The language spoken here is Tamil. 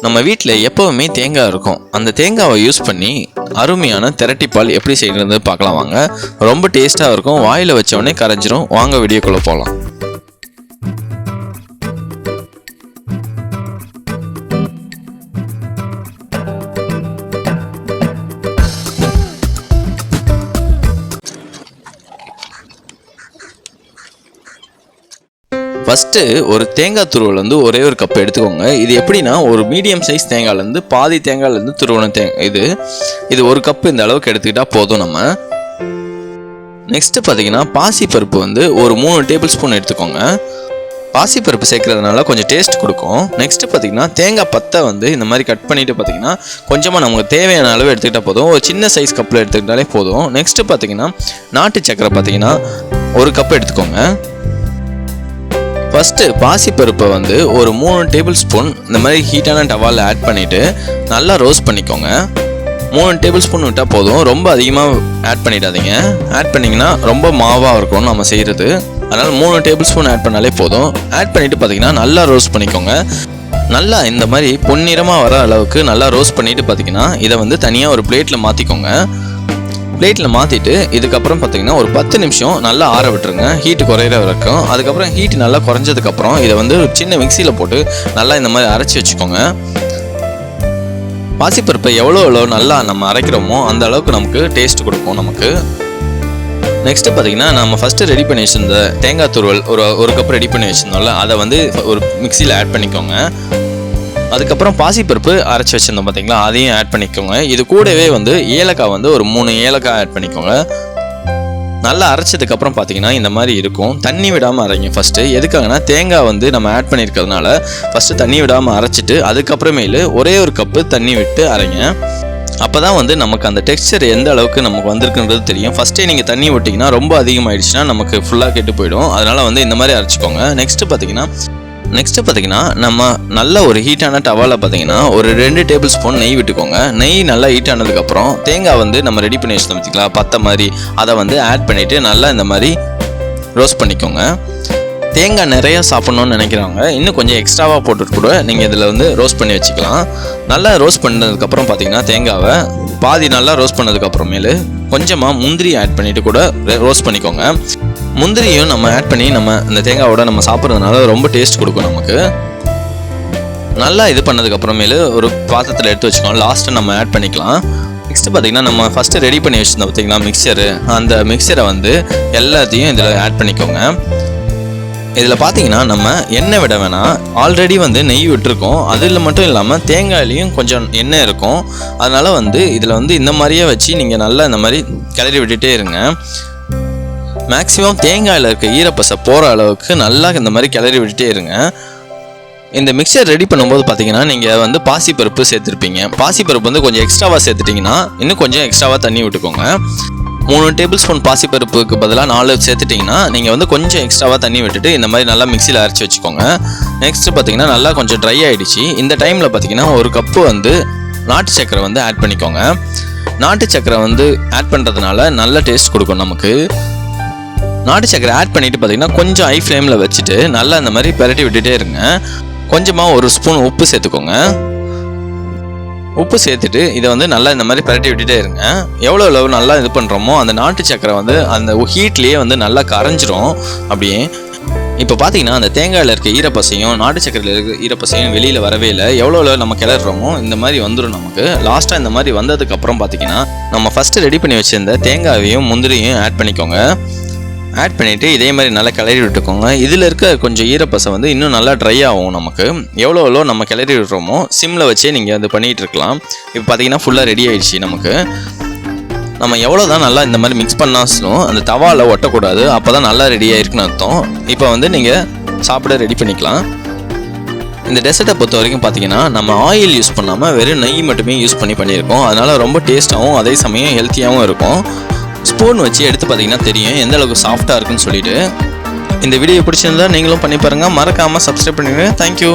நம்ம வீட்டில் எப்போவுமே தேங்காய் இருக்கும். அந்த தேங்காவை யூஸ் பண்ணி அருமையான திரட்டிப்பால் எப்படி செய்கிறது பார்க்கலாம் வாங்க. ரொம்ப டேஸ்ட்டாக இருக்கும். வாயில் வச்ச கரைஞ்சிரும். வாங்க வீடியோக்குள்ளே போகலாம் ஃபஸ்ட்டு ஒரு தேங்காய் துருவல் வந்து ஒரே ஒரு கப் எடுத்துக்கோங்க. இது எப்படின்னா ஒரு மீடியம் சைஸ் தேங்காய்லேருந்து பாதி தேங்காய்லேருந்து துருவன தேங்காய் இது. இது ஒரு கப் இந்த அளவுக்கு எடுத்துக்கிட்டால் போதும் நம்ம. நெக்ஸ்ட்டு பார்த்தீங்கன்னா பாசிப்பருப்பு வந்து ஒரு மூணு டேபிள் ஸ்பூன் எடுத்துக்கோங்க. பாசிப்பருப்பு சேர்க்கறதுனால கொஞ்சம் டேஸ்ட் கொடுக்கும். நெக்ஸ்ட்டு பார்த்தீங்கன்னா தேங்காய் பத்தை வந்து இந்த மாதிரி கட் பண்ணிவிட்டு பார்த்தீங்கன்னா கொஞ்சமாக நமக்கு தேவையான அளவு எடுத்துக்கிட்டால் போதும். ஒரு சின்ன சைஸ் கப்பில் எடுத்துக்கிட்டாலே போதும். நெக்ஸ்ட்டு பார்த்தீங்கன்னா நாட்டு சக்கரை பார்த்தீங்கன்னா ஒரு கப் எடுத்துக்கோங்க. ஃபஸ்ட்டு பாசிப்பருப்பை வந்து ஒரு மூணு டேபிள் ஸ்பூன் இந்த மாதிரி ஹீட்டான டவாலில் ஆட் பண்ணிவிட்டு நல்லா ரோஸ்ட் பண்ணிக்கோங்க. மூணு டேபிள் ஸ்பூன் விட்டால் போதும். ரொம்ப அதிகமாக ஆட் பண்ணிடாதீங்க. ஆட் பண்ணிங்கன்னா ரொம்ப மாவாக இருக்கும் நம்ம செய்கிறது அதனால் மூணு டேபிள் ஸ்பூன் ஆட் பண்ணாலே போதும். ஆட் பண்ணிவிட்டு பார்த்தீங்கன்னா நல்லா ரோஸ்ட் பண்ணிக்கோங்க. நல்லா இந்த மாதிரி பொன்னிறமாக வர அளவுக்கு நல்லா ரோஸ்ட் பண்ணிவிட்டு பார்த்தீங்கன்னா இதை வந்து தனியாக ஒரு பிளேட்டில் மாற்றிக்கோங்க பிளேட்டில் மாற்றிட்டு இதுக்கப்புறம் பார்த்தீங்கன்னா ஒரு பத்து நிமிஷம் நல்லா ஆற விட்டுருங்க. ஹீட்டு குறையிற வரைக்கும். அதுக்கப்புறம் ஹீட் நல்லா குறைஞ்சதுக்கப்புறம் இதை வந்து ஒரு சின்ன மிக்சியில் போட்டு நல்லா இந்த மாதிரி அரைச்சி வச்சுக்கோங்க. பாசிப்பருப்பை எவ்வளோ எவ்வளோ நல்லா நம்ம அரைக்கிறோமோ அந்த அளவுக்கு நமக்கு டேஸ்ட் கொடுக்கும் நமக்கு. நெக்ஸ்ட்டு பார்த்தீங்கன்னா நம்ம ஃபஸ்ட்டு ரெடி பண்ணி வச்சுருந்த தேங்காய் துருவல் ஒரு ஒரு கப் ரெடி பண்ணி வச்சுருந்தோம்ல அதை வந்து ஒரு மிக்சியில் ஆட் பண்ணிக்கோங்க. அதுக்கப்புறம் பாசிப்பருப்பு அரைச்சி வச்சிருந்தோம் பார்த்தீங்களா அதையும் ஆட் பண்ணிக்கோங்க. இது கூடவே வந்து ஏலக்காய் வந்து ஒரு மூணு ஏலக்காய் ஆட் பண்ணிக்கோங்க. நல்லா அரைச்சதுக்கப்புறம் பார்த்தீங்கன்னா இந்த மாதிரி இருக்கும். தண்ணி விடாமல் அரைங்க ஃபஸ்ட்டு எதுக்காகனா தேங்காய் வந்து நம்ம ஆட் பண்ணியிருக்கிறதுனால ஃபஸ்ட்டு தண்ணி விடாமல் அரைச்சிட்டு அதுக்கப்புறமேலு ஒரே ஒரு கப்பு தண்ணி விட்டு அரைங்க. அப்போ தான் வந்து நமக்கு அந்த டெக்ஸ்சர் எந்த அளவுக்கு நமக்கு வந்திருக்குன்றது தெரியும். ஃபஸ்ட்டே நீங்கள் தண்ணி விட்டிங்கன்னா ரொம்ப அதிகமாகிடுச்சுன்னா நமக்கு ஃபுல்லாக கெட்டு போயிடும். அதனால் வந்து இந்த மாதிரி அரைச்சிக்கோங்க. நெக்ஸ்ட்டு பார்த்தீங்கன்னா நெக்ஸ்ட்டு பார்த்தீங்கன்னா நம்ம நல்ல ஒரு ஹீட்டான டவாவில் பார்த்தீங்கன்னா ஒரு ரெண்டு டேபிள் ஸ்பூன் நெய் விட்டுக்கோங்க. நெய் நல்லா ஹீட் ஆனதுக்கப்புறம் தேங்காய் வந்து நம்ம ரெடி பண்ணி வச்சிருந்தோம் பார்த்தீங்களா பற்ற மாதிரி. அதை வந்து ஆட் பண்ணிவிட்டு நல்லா இந்த மாதிரி ரோஸ்ட் பண்ணிக்கோங்க. தேங்காய் நிறையா சாப்பிட்ணுன்னு நினைக்கிறவங்க இன்னும் கொஞ்சம் எக்ஸ்ட்ராவாக போட்டுட்டு கூட நீங்கள் இதில் வந்து ரோஸ்ட் பண்ணி வச்சுக்கலாம். நல்லா ரோஸ்ட் பண்ணதுக்கப்புறம் பார்த்தீங்கன்னா தேங்காவை பாதி நல்லா ரோஸ்ட் பண்ணதுக்கப்புறமேலு கொஞ்சமாக முந்திரி ஆட் பண்ணிவிட்டு கூட ரோஸ்ட் பண்ணிக்கோங்க. முந்திரியும் நம்ம ஆட் பண்ணி நம்ம இந்த தேங்காவோட நம்ம சாப்பிட்றதுனால ரொம்ப டேஸ்ட் கொடுக்கும் நமக்கு. நல்லா இது பண்ணதுக்கப்புறமேலு ஒரு பாத்திரத்தில் எடுத்து வச்சுக்கோங்க லாஸ்ட்டு நம்ம ஆட் பண்ணிக்கலாம். நெக்ஸ்ட்டு பார்த்தீங்கன்னா நம்ம ஃபஸ்ட்டு ரெடி பண்ணி வச்சுருந்தோம் பார்த்திங்கன்னா மிக்சரு அந்த மிக்சரை வந்து எல்லாத்தையும் இதில் ஆட் பண்ணிக்கோங்க. இதில் பார்த்தீங்கன்னா நம்ம எண்ணெய் விட வேணாம். ஆல்ரெடி வந்து நெய் விட்டுருக்கோம். அதில் மட்டும் இல்லாமல் தேங்காயிலையும் கொஞ்சம் எண்ணெய் இருக்கும். அதனால் வந்து இதில் வந்து இந்த மாதிரியே வச்சு நீங்கள் நல்லா இந்த மாதிரி கிளறி விட்டுகிட்டே இருங்க. மேக்ஸிமம் தேங்காயில் இருக்க ஈரப்பசை போகிற அளவுக்கு நல்லா இந்த மாதிரி கிளறி விட்டுட்டே இருங்க. இந்த மிக்சர் ரெடி பண்ணும்போது பார்த்தீங்கன்னா நீங்கள் வந்து பாசிப்பருப்பு சேர்த்துருப்பீங்க. பாசிப்பருப்பு வந்து கொஞ்சம் எக்ஸ்ட்ராவாக சேர்த்துட்டிங்கன்னா இன்னும் கொஞ்சம் எக்ஸ்ட்ராவாக தண்ணி விட்டுக்கோங்க. மூணு டேபிள் ஸ்பூன் பாசிப்பருப்புக்கு பதிலாக நாலு சேர்த்துட்டிங்கன்னா நீங்கள் வந்து கொஞ்சம் எக்ஸ்ட்ராவாக தண்ணி விட்டுட்டு இந்த மாதிரி நல்லா மிக்சியில் அரைச்சி வச்சுக்கோங்க. நெக்ஸ்ட்டு பார்த்தீங்கன்னா நல்லா கொஞ்சம் ட்ரை ஆகிடுச்சு இந்த டைமில் பார்த்தீங்கன்னா ஒரு கப்பு வந்து நாட்டு சக்கரை வந்து ஆட் பண்ணிக்கோங்க. நாட்டு சக்கரை வந்து ஆட் பண்ணுறதுனால நல்ல டேஸ்ட் கொடுக்கும் நமக்கு. நாட்டு சக்கரை ஆட் பண்ணிட்டு பார்த்தீங்கன்னா கொஞ்சம் ஹை ஃப்ளேமில் வச்சுட்டு நல்லா அந்த மாதிரி பெரட்டி விட்டுட்டே இருங்க. கொஞ்சமாக ஒரு ஸ்பூன் உப்பு சேர்த்துக்கோங்க. உப்பு சேர்த்துட்டு இதை வந்து நல்லா இந்த மாதிரி பரட்டி விட்டுட்டே இருங்க. எவ்வளோ எவ்வளோ நல்லா இது பண்ணுறோமோ அந்த நாட்டு சக்கரை வந்து அந்த ஹீட்லேயே வந்து நல்லா கரைஞ்சிரும். அப்படியே இப்போ பார்த்தீங்கன்னா அந்த தேங்காயில் இருக்க ஈரப்பசையும் நாட்டு சக்கரையில் இருக்க ஈரப்பசையும் வெளியில் வரவே இல்லை. எவ்வளோ எவ்வளோ நம்ம கிளறோமோ இந்த மாதிரி வந்துடும் நமக்கு. லாஸ்ட்டாக இந்த மாதிரி வந்ததுக்கப்புறம் பார்த்தீங்கன்னா நம்ம ஃபஸ்ட்டு ரெடி பண்ணி வச்சுருந்த தேங்காயையும் முந்திரியும் ஆட் பண்ணிக்கோங்க. ஆட் பண்ணிவிட்டு இதே மாதிரி நல்லா கிளறி விட்டுக்கோங்க. இதில் இருக்க கொஞ்சம் ஈரப்பசை வந்து இன்னும் நல்லா ட்ரை ஆகும் நமக்கு. எவ்வளோ எவ்வளோ நம்ம கிளறி விடுறோமோ சிம்மில் வச்சே நீங்கள் வந்து பண்ணிகிட்டு இருக்கலாம். இப்போ பார்த்தீங்கன்னா ஃபுல்லாக ரெடி ஆயிடுச்சு நமக்கு. நம்ம எவ்வளோ தான் நல்லா இந்த மாதிரி மிக்ஸ் பண்ணாலும் அந்த தவாவில் ஒட்டக்கூடாது. அப்போ தான் நல்லா ரெடி ஆகிருக்குன்னு அர்த்தம். இப்போ வந்து நீங்கள் சாப்பிட ரெடி பண்ணிக்கலாம். இந்த டெசர்ட்டை பொறுத்த வரைக்கும் பார்த்தீங்கன்னா நம்ம ஆயில் யூஸ் பண்ணாமல் வெறும் நெய் மட்டுமே யூஸ் பண்ணி பண்ணியிருக்கோம். அதனால் ரொம்ப டேஸ்ட்டாகவும் அதே சமயம் ஹெல்த்தியாகவும் இருக்கும். ஸ்பூன் வச்சு எடுத்து பார்த்தீங்கன்னா தெரியும். எந்த அளவுக்கு சாஃப்டாக இருக்குன்னு சொல்லிட்டு. இந்த வீடியோ பிடிச்சிருந்தா நீங்களும் பண்ணி பாருங்கள் மறக்காமல் சப்ஸ்கிரைப் பண்ணிடுங்க. தேங்க்யூ